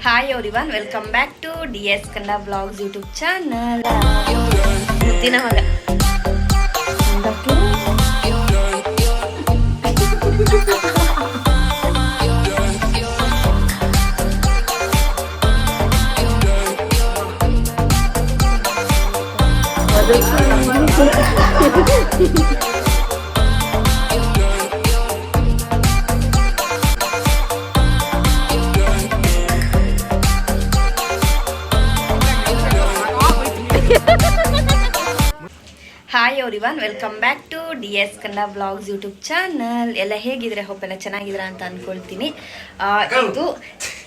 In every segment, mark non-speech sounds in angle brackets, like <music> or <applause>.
Hi everyone welcome back to D S Kannada blogs YouTube channel ಮುದ್ದಿನ ಮಗ hi everyone welcome back to D S Kannada blogs YouTube channel ಎಲ್ಲ ಹೇಗಿದ್ರೆ? Hope ಎಲ್ಲ ಚೆನ್ನಾಗಿದ್ರ ಅಂತ ಅನ್ಕೊಳ್ತೀನಿ. ಆ, ಇದು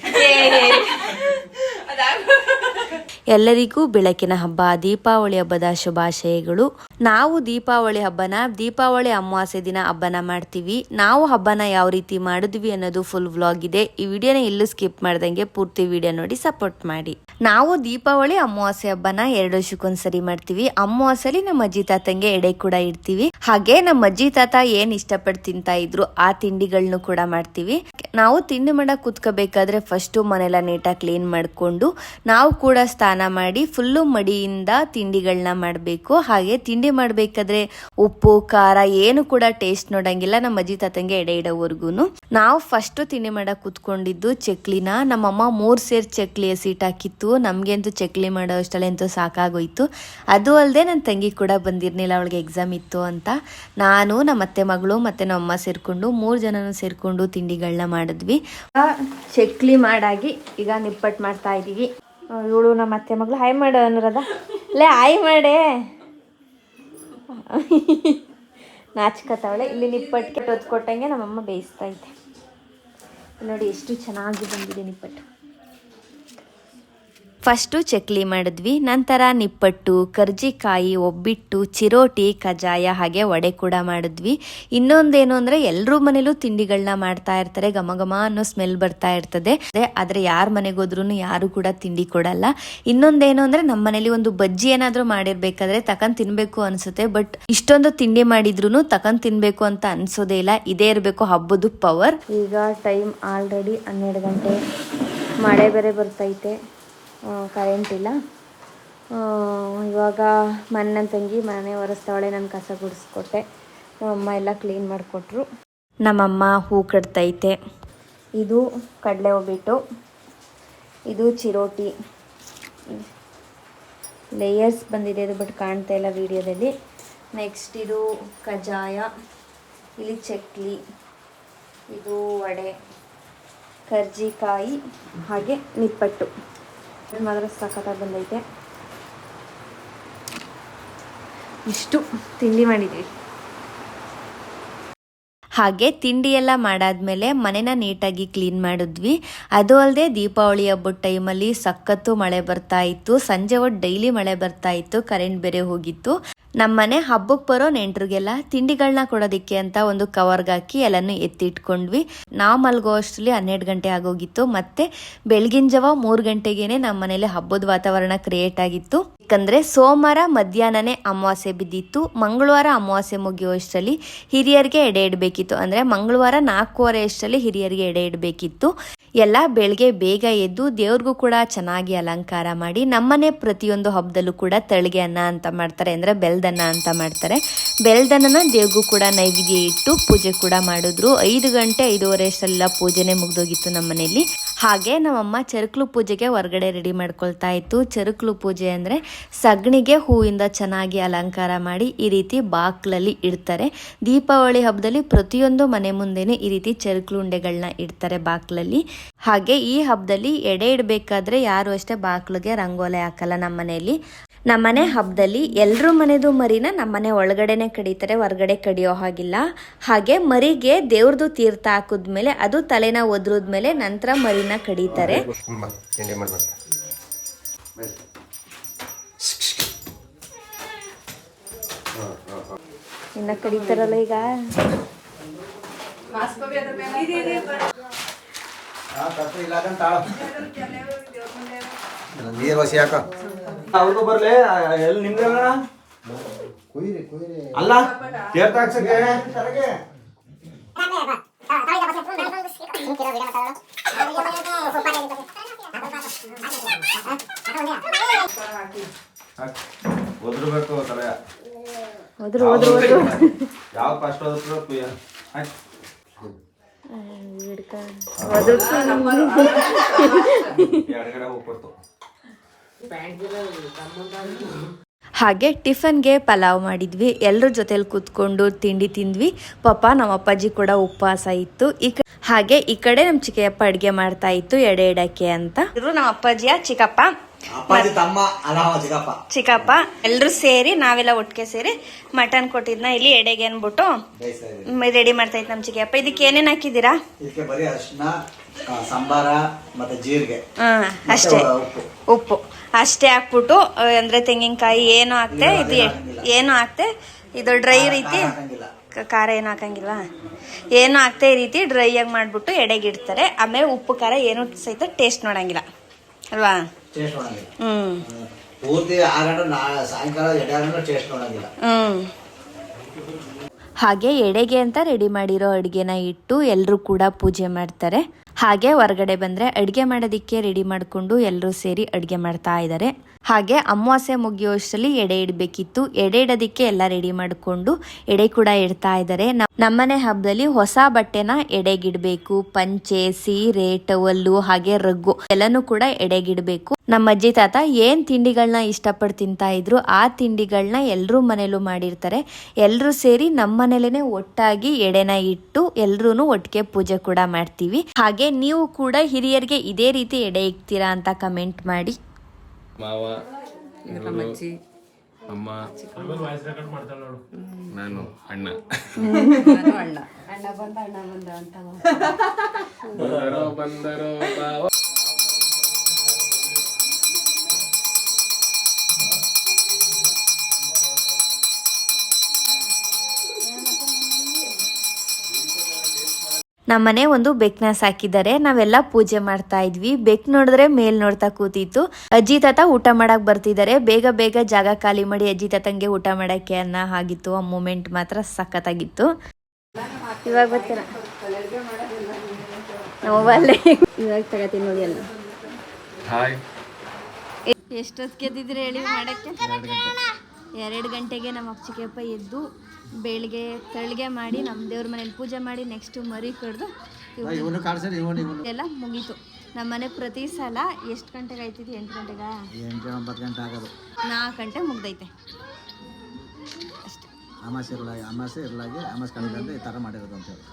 <laughs> ಎಲ್ಲರಿಗೂ ಬೆಳಕಿನ ಹಬ್ಬ ದೀಪಾವಳಿ ಹಬ್ಬದ ಶುಭಾಶಯಗಳು. ನಾವು ದೀಪಾವಳಿ ಹಬ್ಬನ, ದೀಪಾವಳಿ ಅಮಾವಾಸ್ಯೆ ದಿನ ಹಬ್ಬನ ಮಾಡ್ತೀವಿ. ನಾವು ಹಬ್ಬನ ಯಾವ ರೀತಿ ಮಾಡಿದ್ವಿ ಅನ್ನೋದು ಫುಲ್ ವ್ಲಾಗ್ ಇದೆ. ಈ ವಿಡಿಯೋನ ಇಲ್ಲೂ ಸ್ಕಿಪ್ ಮಾಡ್ದಂಗೆ ಪೂರ್ತಿ ವಿಡಿಯೋ ನೋಡಿ ಸಪೋರ್ಟ್ ಮಾಡಿ. ನಾವು ದೀಪಾವಳಿ ಅಮಾವಾಸ್ಯೆ ಹಬ್ಬನ ಎರಡು ವರ್ಷಕ್ಕೊಂದ್ಸರಿ ಮಾಡ್ತೀವಿ. ಅಮಾವಾಸ್ಯಲಿ ನಮ್ಮ ಅಜ್ಜಿ ತಾತಂಗೆ ಎಡೆ ಕೂಡ ಇಡ್ತೀವಿ. ಹಾಗೆ ನಮ್ಮ ಅಜ್ಜಿ ತಾತ ಏನ್ ಇಷ್ಟಪಟ್ಟು ತಿಂತಾ ಇದ್ರು ಆ ತಿಂಡಿಗಳನ್ನು ಕೂಡ ಮಾಡ್ತೀವಿ. ನಾವು ತಿಂಡಿ ಮಾಡಕ್ ಕುತ್ಕೋಬೇಕಾದ್ರೆ ಫಸ್ಟು ಮನೆಲ್ಲ ನೀಟಾಗಿ ಕ್ಲೀನ್ ಮಾಡ್ಕೊಂಡು ನಾವು ಕೂಡ ಸ್ನಾನ ಮಾಡಿ ಫುಲ್ಲು ಮಡಿಯಿಂದ ತಿಂಡಿಗಳನ್ನ ಮಾಡಬೇಕು. ಹಾಗೆ ತಿಂಡಿ ಮಾಡಬೇಕಾದ್ರೆ ಉಪ್ಪು, ಖಾರ ಏನು ಕೂಡ ಟೇಸ್ಟ್ ನೋಡಂಗಿಲ್ಲ. ನಮ್ಮ ಅಜ್ಜಿ ತಾತಂಗೆ ಎಡೆ ಇಡೋವರೆಗೂ ನಾವು ಫಸ್ಟ್ ತಿಂಡಿ ಮಾಡಕ್ ಕುತ್ಕೊಂಡಿದ್ದು ಚಕ್ಲಿನ. ನಮ್ಮಮ್ಮ ಮೂರ್ ಸೇರ್ ಚಕ್ಲಿ ಸೀಟ್ ಹಾಕಿತ್ತು. ನಮಗೆಂತೂ ಚಕ್ಲಿ ಮಾಡೋ ಅಷ್ಟಲ್ಲಂತೂ ಸಾಕಾಗೋಯ್ತು. ಅದು ಅಲ್ಲದೆ ನನ್ನ ತಂಗಿ ಕೂಡ ಬಂದಿರ್ಲಿಲ್ಲ. ಅವಳಿಗೆ ಎಕ್ಸಾಮ್ ಇತ್ತು ಅಂತ. ನಾನು ನಮ್ಮ ಅತ್ತೆ ಮಗಳು ಮತ್ತೆ ನಮ್ಮ ಅಮ್ಮ ಸೇರ್ಕೊಂಡು ಮೂರು ಜನನೂ ಸೇರ್ಕೊಂಡು ತಿಂಡಿಗಳನ್ನ ಮಾಡಿದ್ವಿ. ಚಕ್ಲಿ ಮಾಡಾಗಿ ಈಗ ನಿಪ್ಪಟ್ಟು ಮಾಡ್ತಾ ಇದೀವಿ. ಇವಳು ನಮ್ಮ ಅತ್ತೆ ಮಗಳು ಹಾಯ್ ಮಾಡು ಅನ್ನೋರದ. ಲೇ, ಹಾಯ್ ಮಾಡೆ. <laughs> ನಾಚ್ಕತಾವಳೆ. ಇಲ್ಲಿ ನಿಪ್ಪಟ್ಟಿಗೆ ಟೊತ್ತು ಕೊಟ್ಟಂಗೆ ನಮ್ಮಮ್ಮ ಬೇಯಿಸ್ತಾ ಇದ್ದೆ. ನೋಡಿ ಎಷ್ಟು ಚೆನ್ನಾಗಿ ಬಂದಿದೆ ನಿಪ್ಪಟ್ಟು. ಫಸ್ಟು ಚಕ್ಲಿ ಮಾಡಿದ್ವಿ, ನಂತರ ನಿಪ್ಪಟ್ಟು, ಕರ್ಜಿಕಾಯಿ, ಒಬ್ಬಿಟ್ಟು, ಚಿರೋಟಿ ಕಜಾಯ ಹಾಗೆ ವಡೆ ಕೂಡ ಮಾಡಿದ್ವಿ. ಇನ್ನೊಂದೇನು ಅಂದರೆ ಎಲ್ಲರೂ ಮನೇಲೂ ತಿಂಡಿಗಳನ್ನ ಮಾಡ್ತಾ ಇರ್ತಾರೆ, ಘಮ ಘಮ ಅನ್ನೋ ಸ್ಮೆಲ್ ಬರ್ತಾ ಇರ್ತದೆ. ಆದರೆ ಯಾರ ಮನೆಗೋದ್ರೂ ಯಾರು ಕೂಡ ತಿಂಡಿ ಕೊಡಲ್ಲ. ಇನ್ನೊಂದೇನು ಅಂದರೆ ನಮ್ಮ ಮನೇಲಿ ಒಂದು ಬಜ್ಜಿ ಏನಾದರೂ ಮಾಡಿರ್ಬೇಕಾದ್ರೆ ತಕೊಂಡ್ ತಿನ್ಬೇಕು ಅನ್ಸುತ್ತೆ, ಬಟ್ ಇಷ್ಟೊಂದು ತಿಂಡಿ ಮಾಡಿದ್ರು ತಕೊಂಡ್ ತಿನ್ಬೇಕು ಅಂತ ಅನ್ಸೋದೇ ಇಲ್ಲ. ಇದೇ ಇರಬೇಕು ಹಬ್ಬದ ಪವರ್. ಈಗ ಟೈಮ್ ಆಲ್ರೆಡಿ ಹನ್ನೆರಡು ಗಂಟೆ. ಮಳೆ ಬೇರೆ ಬರ್ತೈತೆ. ಕರೆಂಟ್ ಇಲ್ಲ. ಇವಾಗ ಮನೆ ನನ್ನ ತಂಗಿ ಮನೆ ಒರೆಸ್ತಾವಳೆ ನಾನು ಕಸ ಗುಡಿಸ್ಕೊಟ್ಟೆ. ನಮ್ಮಮ್ಮ ಎಲ್ಲ ಕ್ಲೀನ್ ಮಾಡಿಕೊಟ್ರು. ನಮ್ಮಮ್ಮ ಹೂ ಕಟ್ತೈತೆ. ಇದು ಕಡಲೆ ಒಬ್ಬಿಟ್ಟು ಇದು ಚಿರೋಟಿ. ಲೇಯರ್ಸ್ ಬಂದಿದೆ ಅದು ಬಟ್ ಕಾಣ್ತಾ ಇಲ್ಲ ವಿಡಿಯೋದಲ್ಲಿ ನೆಕ್ಸ್ಟ್ ಇದು ಕಜಾಯ ಇಲ್ಲಿ ಚಕ್ಲಿ ಇದು ವಡೆ ಕರ್ಜಿಕಾಯಿ ಹಾಗೆ ನಿಪ್ಪಟ್ಟು. ಮಾತ್ರ ಸಖತ್ತಾಗಿ ಬಂದೈತೆ. ಇಷ್ಟು ತಿಂಡಿ ಮಾಡಿದ್ವಿ. ಹಾಗೆ ತಿಂಡಿ ಎಲ್ಲ ಮಾಡಾದ್ಮೇಲೆ ಮನೆನ ನೀಟಾಗಿ ಕ್ಲೀನ್ ಮಾಡಿದ್ವಿ. ಅದು ಅಲ್ಲದೆ ದೀಪಾವಳಿ ಹಬ್ಬದ ಟೈಮಲ್ಲಿ ಸಖತ್ತು ಮಳೆ ಬರ್ತಾ ಇತ್ತು. ಸಂಜೆ ಒಟ್ಟು ಡೈಲಿ ಮಳೆ ಬರ್ತಾ ಇತ್ತು. ಕರೆಂಟ್ ಬೇರೆ ಹೋಗಿತ್ತು. ನಮ್ಮನೆ ಹಬ್ಬಕ್ಕೆ ಬರೋ ನೆಂಟ್ರಿಗೆಲ್ಲ ತಿಂಡಿಗಳನ್ನ ಕೊಡೋದಕ್ಕೆ ಅಂತ ಒಂದು ಕವರ್ಗೆ ಹಾಕಿ ಎಲ್ಲನೂ ಎತ್ತಿಟ್ಕೊಂಡ್ವಿ. ನಾವು ಮಲ್ಗೋ ಅಷ್ಟರಲ್ಲಿ ಹನ್ನೆರಡು ಗಂಟೆ ಆಗೋಗಿತ್ತು. ಮತ್ತೆ ಬೆಳಗಿನ ಜಾವ ಮೂರು ಗಂಟೆಗೇನೆ ನಮ್ಮ ಮನೇಲಿ ಹಬ್ಬದ ವಾತಾವರಣ ಕ್ರಿಯೇಟ್ ಆಗಿತ್ತು. ಯಾಕಂದ್ರೆ ಸೋಮವಾರ ಮಧ್ಯಾಹ್ನನೇ ಅಮಾವಾಸ್ಯೆ ಬಿದ್ದಿತ್ತು. ಮಂಗಳವಾರ ಅಮಾವಾಸ್ಯೆ ಮುಗಿಯೋ ಅಷ್ಟರಲ್ಲಿ ಹಿರಿಯರಿಗೆ ಎಡೆ ಇಡಬೇಕಿತ್ತು. ಅಂದ್ರೆ ಮಂಗಳವಾರ ನಾಲ್ಕೂವರೆ ಅಷ್ಟರಲ್ಲಿ ಹಿರಿಯರಿಗೆ ಎಡೆ ಇಡಬೇಕಿತ್ತು. ಎಲ್ಲ ಬೆಳಗ್ಗೆ ಬೇಗ ಎದ್ದು ದೇವ್ರಿಗೂ ಕೂಡ ಚೆನ್ನಾಗಿ ಅಲಂಕಾರ ಮಾಡಿ ನಮ್ಮನೆ ಪ್ರತಿಯೊಂದು ಹಬ್ಬದಲ್ಲೂ ಕೂಡ ತಳಿಗೆ ಅನ್ನ ಅಂತ ಮಾಡ್ತಾರೆ, ಅಂದರೆ ಬೆಲ್ದನ್ನ ಅಂತ ಮಾಡ್ತಾರೆ. ಬೆಲ್ದನ್ನ ದೇವ್ರಿಗೂ ಕೂಡ ನೈವೇದ್ಯ ಇಟ್ಟು ಪೂಜೆ ಕೂಡ ಮಾಡಿದ್ರು. ಐದು ಗಂಟೆ ಐದೂವರೆ ಅಷ್ಟೆಲ್ಲ ಪೂಜೆನೇ ಮುಗಿದೋಗಿತ್ತು ನಮ್ಮ ಮನೇಲಿ ಹಾಗೆ ನಮ್ಮಮ್ಮ ಚರುಕ್ಲು ಪೂಜೆಗೆ ಹೊರಗಡೆ ರೆಡಿ ಮಾಡ್ಕೊಳ್ತಾ ಇತ್ತು. ಚರಕ್ಲು ಪೂಜೆ ಅಂದರೆ ಸಗಣಿಗೆ ಹೂವಿಂದ ಚೆನ್ನಾಗಿ ಅಲಂಕಾರ ಮಾಡಿ ಈ ರೀತಿ ಬಾಕ್ಲಲ್ಲಿ ಇಡ್ತಾರೆ. ದೀಪಾವಳಿ ಹಬ್ಬದಲ್ಲಿ ಪ್ರತಿಯೊಂದು ಮನೆ ಮುಂದೆನೆ ಈ ರೀತಿ ಚರಕ್ಲು ಉಂಡೆಗಳನ್ನ ಇಡ್ತಾರೆ ಬಾಕ್ಲಲ್ಲಿ. ಹಾಗೆ ಈ ಹಬ್ಬದಲ್ಲಿ ಎಡೆ ಇಡಬೇಕಾದ್ರೆ ಯಾರು ಅಷ್ಟೇ ಬಾಕ್ಲಿಗೆ ರಂಗೋಲೆ ಹಾಕಲ್ಲ ನಮ್ಮ ಮನೆಯಲ್ಲಿ. ನಮ್ಮನೆ ಹಬ್ಬದಲ್ಲಿ ಎಲ್ಲರೂ ಮನೆದು ಮರಿನ ನಮ್ಮನೆ ಒಳಗಡೆನೆ ಕಡಿತಾರೆ, ಹೊರಗಡೆ ಕಡಿಯೋ ಹಾಗಿಲ್ಲ. ಹಾಗೆ ಮರಿಗೆ ದೇವ್ರದ್ದು ತೀರ್ಥ ಹಾಕಿದ್ಮೇಲೆ ಅದು ತಲೆನ ಒದ್ರದ್ಮೇಲೆ ನಂತರ ಮರಿನ ಕಡಿತಾರೆ ಕಡೀತಾರೆ ಇನ್ನ ಕಡಿತಾರಲ್ಲ ಈಗ ನೀರು ಹಸಿ ಹಾಕ ಅವ್ರಿಗೂ ಬರ್ಲಿ ಎಲ್ಲಿ ನಿಮ್ದೆ ಕುಯ್ರಿ ಕುಯ್ರಿ ಅಲ್ಲ ತೀರ್ಥ ಹಾಕ್ಸಕ್ಕೆ ಒದ್ರಬೇಕು ತಲೆ. ಹೋದ್ರು ಹೋದ್ರು ಹೋದ್ರು ಯಾವ ಕಷ್ಟ ಓದಿದ್ರು ಕುಯ್ಯ. ಹಾಕಿ. ಎಡಗಡೆ ಹೋಗ್ಬಿಡ್ತು. ಹಾಗೆ ಟಿಫನ್ಗೆ ಪಲಾವ್ ಮಾಡಿದ್ವಿ. ಎಲ್ಲರ ಜೊತೆಲಿ ಕೂತ್ಕೊಂಡು ತಿಂಡಿ ತಿಂದ್ವಿ. ಪಾಪ ನಮ್ಮ ಅಪ್ಪಾಜಿ ಕೂಡ ಉಪವಾಸ ಇತ್ತು. ಈ ಹಾಗೆ ಈ ಕಡೆ ನಮ್ಮ ಚಿಕ್ಕಪ್ಪ ಅಡುಗೆ ಮಾಡ್ತಾ ಇತ್ತು. ಎಡೆ ಎಡಕ್ಕೆ ಅಂತ. ಇದ್ರು ನಮ್ಮ ಅಪ್ಪಾಜಿಯ ಚಿಕ್ಕಪ್ಪ. ಚಿಕ್ಕಪ್ಪ. ಎಲ್ಲರೂ ಸೇರಿ ನಾವೆಲ್ಲ ಒಟ್ಟಿಗೆ ಸೇರಿ ಮಟನ್ ಕೊಟ್ಟಿದ್ನ. ಇಲ್ಲಿ ಎಡೆಗೆ ಅನ್ಬಿಟ್ಟು ರೆಡಿ ಮಾಡ್ತಾ ಇತ್ತು ನಮ್ಮ ಚಿಕ್ಕಪ್ಪ ಇದಕ್ಕೆ ಏನೇನ್ ಹಾಕಿದ್ದೀರಾ? ಸಾಂಬಾರ ಮತ್ತೆ ಜೀರಿಗೆ. ಅಷ್ಟೇ. ಉಪ್ಪು. ಅಷ್ಟೇ ಹಾಕ್ಬಿಟ್ಟು ಅಂದ್ರೆ ತೆಂಗಿನಕಾಯಿ ಏನು ಹಾಕ್ತೆ ಇದು ಏನು. ಹಾಕ್ತೆ ಇದು ಡ್ರೈ ರೀತಿ ಖಾರ ಏನು ಹಾಕಂಗಿಲ್ಲ. ಏನು ಹಾಕ್ತೆ ಈ ರೀತಿ ಡ್ರೈ ಆಗಿ ಮಾಡಿಬಿಟ್ಟು ಎಡೆಗೆ ಇಡ್ತಾರೆ. ಆಮೇಲೆ ಉಪ್ಪು ಖಾರ ಏನು ಸಹಿತ ಟೇಸ್ಟ್ ನೋಡಂಗಿಲ್ಲ. ಅಲ್ವಾ? ಹ್ಮ್. ಪೂರ್ತಿ ಸಾಯಂಕಾಲ ಟೇಸ್ಟ್ ನೋಡಂಗಿಲ್ಲ. ಹ್ಮ್. ಹಾಗೆ ಎಡೆಗೆ ಅಂತ ರೆಡಿ ಮಾಡಿರೋ ಅಡುಗೆನ ಇಟ್ಟು ಎಲ್ಲರೂ ಕೂಡ ಪೂಜೆ ಮಾಡ್ತಾರೆ. ಹಾಗೆ ಹೊರಗಡೆ ಬಂದ್ರೆ ಅಡುಗೆ ಮಾಡೋದಕ್ಕೆ ರೆಡಿ ಮಾಡಿಕೊಂಡು ಎಲ್ಲರೂ ಸೇರಿ ಅಡುಗೆ ಮಾಡ್ತಾ ಇದ್ದಾರೆ ಹಾಗೆ ಅಮಾವಾಸ್ಯೆ ಮುಗಿಯೋಷ್ಟರಲ್ಲಿ ಎಡೆ ಇಡಬೇಕಿತ್ತು. ಎಡೆ ಇಡೋದಕ್ಕೆ ಎಲ್ಲ ರೆಡಿ ಮಾಡಿಕೊಂಡು ಎಡೆ ಕೂಡ ಇಡ್ತಾ ಇದ್ದಾರೆ. ನಮ್ಮನೆ ಹಬ್ಬದಲ್ಲಿ ಹೊಸ ಬಟ್ಟೆನ ಎಡೆಗಿಡಬೇಕು. ಪಂಚೆ, ಸೀರೆ ಟವಲ್ಲು ಹಾಗೆ ರಗ್ಗು ಎಲ್ಲನೂ ಕೂಡ ಎಡೆಗಿಡಬೇಕು. ನಮ್ಮ ಅಜ್ಜಿ ತಾತ ಏನ್ ತಿಂಡಿಗಳನ್ನ ಇಷ್ಟಪಟ್ಟು ತಿಂತಾ ಇದ್ರು ಆ ತಿಂಡಿಗಳನ್ನ ಎಲ್ಲರೂ ಮನೇಲೂ ಮಾಡಿರ್ತಾರೆ. ಎಲ್ಲರೂ ಸೇರಿ ನಮ್ಮ ಒಟ್ಟಾಗಿ ಎಡೆನ ಇಟ್ಟು ಎಲ್ರೂ ಒಟ್ಟಿಗೆ ಪೂಜೆ ಕೂಡ ಮಾಡ್ತೀವಿ. ಹಾಗೆ ನೀವು ಕೂಡ ಹಿರಿಯರಿಗೆ ಇದೇ ರೀತಿ ಎಡೆ ಇಕ್ತೀರಾ ಅಂತ ಕಮೆಂಟ್ ಮಾಡಿ. ಮಾವ ಇವ್ರು, ಅಮ್ಮ. ನಾನು ಅಣ್ಣ. ಬಂದರೋ ಬಂದರೋ ಬಾವ ನಮ್ಮನೆ ಒಂದು ಬೆಕ್ನ ಸಾಕಿದ್ದಾರೆ. ನಾವೆಲ್ಲ ಪೂಜೆ ಮಾಡ್ತಾ ಇದ್ವಿ. ಬೆಕ್ ನೋಡಿದ್ರೆ ಮೇಲ್ ನೋಡ್ತಾ ಕೂತಿತ್ತು. ಅಜ್ಜಿ ತಾತ ಊಟ ಮಾಡಕ್ ಬರ್ತಿದ್ದಾರೆ. ಬೇಗ ಬೇಗ ಜಾಗ ಖಾಲಿ ಮಾಡಿ ಅಜ್ಜಿ ತಾತಂಗೆ ಊಟ ಮಾಡಕ್ಕೆ ಅನ್ನ ಆಗಿತ್ತು. ಆ ಮೂಮೆಂಟ್ ಮಾತ್ರ ಸಖತ್ತಾಗಿತ್ತು. ಇವಾಗ ಬರ್ತೀರ? ಮೊಬೈಲ್ ಇವಾಗ ತಗತೀನಿ ನೋಡಿ ಅಲ್ಲ ಹಾಯ್ ಎಷ್ಟೊತ್ತಿಗೆ ಎದ್ದಿದ್ರೆ ಹೇಳಿ ಮಾಡಕ್ಕೆ? ಎರಡು ಗಂಟೆಗೆ ನಮ್ಮ ಅಪ್ಪ ಎದ್ದು ಬೆಳಿಗ್ಗೆ ತಳಿಗೆ ಮಾಡಿ ನಮ್ಮ ದೇವ್ರ ಮನೇಲಿ ಪೂಜೆ ಮಾಡಿ ನೆಕ್ಸ್ಟ್ ಮರಿ ಕಡ್ದು ಎಲ್ಲ ಮುಗೀತು. ನಮ್ಮ ಮನೆ ಪ್ರತಿ ಸಲ ಎಷ್ಟು ಗಂಟೆಗೆ ಆಯ್ತಿತ್ತು ಎಂಟು ಗಂಟೆಗೆ? ಎಂಟು ಒಂಬತ್ತು ಗಂಟೆ ಆಗೋದು. ನಾಲ್ಕು ಗಂಟೆ ಮುಗ್ದೈತೆ. ಅಷ್ಟೇ. ಅಮಾಸೆ ಇರಲಾಗಿ ಅಮಾಸೆ ಇರಲಾಗಿ ಅಮಾಸೆ ಈ ಥರ ಮಾಡಿರೋದು ಅಂತ ಹೇಳಿ.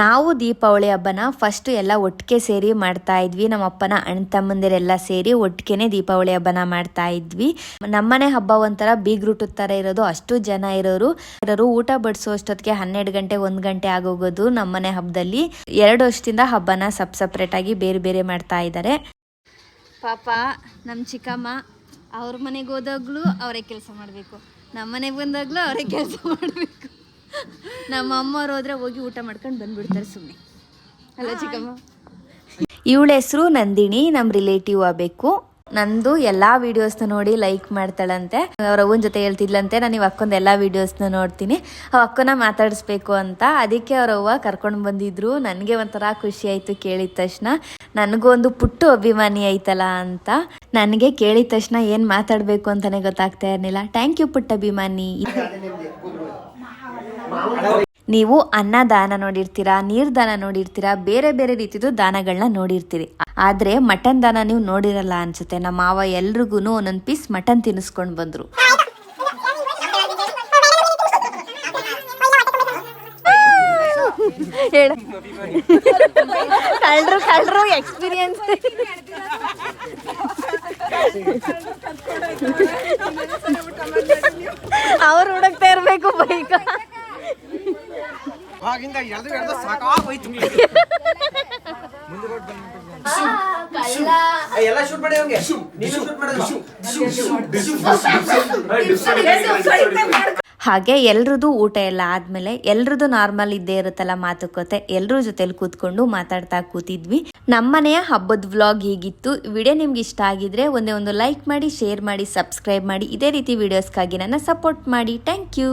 ನಾವು ದೀಪಾವಳಿ ಹಬ್ಬನ ಫಸ್ಟ್ ಎಲ್ಲ ಒಟ್ಟಿಗೆ ಸೇರಿ ಮಾಡ್ತಾ ಇದ್ವಿ. ನಮ್ಮ ಅಪ್ಪನ ಅಣ್ಣ ತಮ್ಮಂದಿರೆಲ್ಲ ಸೇರಿ ಒಟ್ಟಿಗೆನೆ ದೀಪಾವಳಿ ಹಬ್ಬನ ಮಾಡ್ತಾ ಇದ್ವಿ. ನಮ್ಮನೆ ಹಬ್ಬ ಒಂಥರ ಬೀಗ್ರೂಟ್ ತರ ಇರೋದು. ಅಷ್ಟು ಜನ ಇರೋರು. ಇರೋರು ಊಟ ಬಡಿಸೋ ಅಷ್ಟೊತ್ತಿಗೆ ಹನ್ನೆರಡು ಗಂಟೆ, ಒಂದು ಗಂಟೆ ಆಗೋಗೋದು ನಮ್ಮನೆ ಹಬ್ಬದಲ್ಲಿ. ಎರಡು ವರ್ಷದಿಂದ ಹಬ್ಬನ ಸಪ್ ಸಪ್ರೇಟ್ ಆಗಿ ಬೇರೆ ಬೇರೆ ಮಾಡ್ತಾ ಇದ್ದಾರೆ. ಪಾಪ ನಮ್ಮ ಚಿಕ್ಕಮ್ಮ ಅವ್ರ ಮನೆಗೆ ಹೋದಾಗ್ಲೂ ಅವರೇ ಕೆಲಸ ಮಾಡಬೇಕು. ನಮ್ಮ ಮನೆಗೆ ಬಂದಾಗ್ಲೂ ಅವರೇ ಕೆಲಸ ಮಾಡಬೇಕು. ನಮ್ಮ ಅಮ್ಮವ್ರು ಹೋದ್ರೆ ಹೋಗಿ ಊಟ ಮಾಡ್ಕೊಂಡು ಬಂದ್ಬಿಡ್ತಾರೆ ಸುಮ್ಮನೆ ಅಲ್ಲ ಚಿಕ್ಕಮ್ಮ? ಇವಳ ಹೆಸರು ನಂದಿನಿ ನಮ್ಮ ರಿಲೇಟಿವ್ ಆಗಬೇಕು ನಂದು ಎಲ್ಲಾ ವಿಡಿಯೋಸ್ನ ನೋಡಿ ಲೈಕ್ ಮಾಡ್ತಾಳಂತೆ. ಅವ್ರ ಅವನ ಜೊತೆ ಹೇಳ್ತಿದ್ಲಂತೆ ನಾನು ಇವ್ ಅಕ್ಕೊಂದು ಎಲ್ಲ ವಿಡಿಯೋಸ್ನ ನೋಡ್ತೀನಿ. ಅವ್ ಅಕ್ಕನ ಮಾತಾಡಿಸ್ಬೇಕು ಅಂತ. ಅದಕ್ಕೆ ಅವ್ರ ಅವ್ವ ಕರ್ಕೊಂಡು ಬಂದಿದ್ರು. ನನಗೆ ಒಂಥರ ಖುಷಿ ಆಯ್ತು ಕೇಳಿದ ತಕ್ಷಣ. ನನಗೂ ಒಂದು ಪುಟ್ಟು ಅಭಿಮಾನಿ ಐತಲ್ಲ ಅಂತ. ನನಗೆ ಕೇಳಿದ ತಕ್ಷಣ ಏನು ಮಾತಾಡಬೇಕು ಅಂತಾನೆ ಗೊತ್ತಾಗ್ತಾ ಇರಲಿಲ್ಲ. ಥ್ಯಾಂಕ್ ಯು ಪುಟ್ಟ ಅಭಿಮಾನಿ. ನೀವು ಅನ್ನದಾನ ನೋಡಿರ್ತೀರಾ, ನೀರ್ದಾನ ನೋಡಿರ್ತೀರಾ, ಬೇರೆ ಬೇರೆ ರೀತಿದು ದಾನಗಳನ್ನ ನೋಡಿರ್ತೀರಿ. ಆದ್ರೆ ಮಟನ್ ದಾನ ನೀವು ನೋಡಿರಲ್ಲ ಅನ್ಸುತ್ತೆ. ನಮ್ಮ ಮಾವ ಎಲ್ರಿಗೂ ಒಂದೊಂದು ಪೀಸ್ ಮಟನ್ ತಿನ್ನಿಸ್ಕೊಂಡು ಬಂದ್ರು. ಕಳ್ರು ಕಳ್ರು ಎಕ್ಸ್ಪೀರಿಯನ್ಸ್ ಮಾಡೋದು ಹಾಗೆ ಎಲ್ರದ್ದು ಊಟ ಎಲ್ಲ ಆದ್ಮೇಲೆ ಎಲ್ರದ್ದು ನಾರ್ಮಲ್ ಇದ್ದೇ ಇರುತ್ತಲ್ಲ ಮಾತುಕತೆ, ಎಲ್ರ ಜೊತೆಲಿ ಕೂತ್ಕೊಂಡು ಮಾತಾಡ್ತಾ ಕೂತಿದ್ವಿ. ನಮ್ಮನೆಯ ಹಬ್ಬದ ವ್ಲಾಗ್ ಹೀಗಿತ್ತು. ವಿಡಿಯೋ ನಿಮ್ಗೆ ಇಷ್ಟ ಆಗಿದ್ರೆ ಒಂದೇ ಒಂದು ಲೈಕ್ ಮಾಡಿ ಶೇರ್ ಮಾಡಿ ಸಬ್ಸ್ಕ್ರೈಬ್ ಮಾಡಿ. ಇದೇ ರೀತಿ ವಿಡಿಯೋಸ್ಗಾಗಿ ನನ್ನ ಸಪೋರ್ಟ್ ಮಾಡಿ. Thank you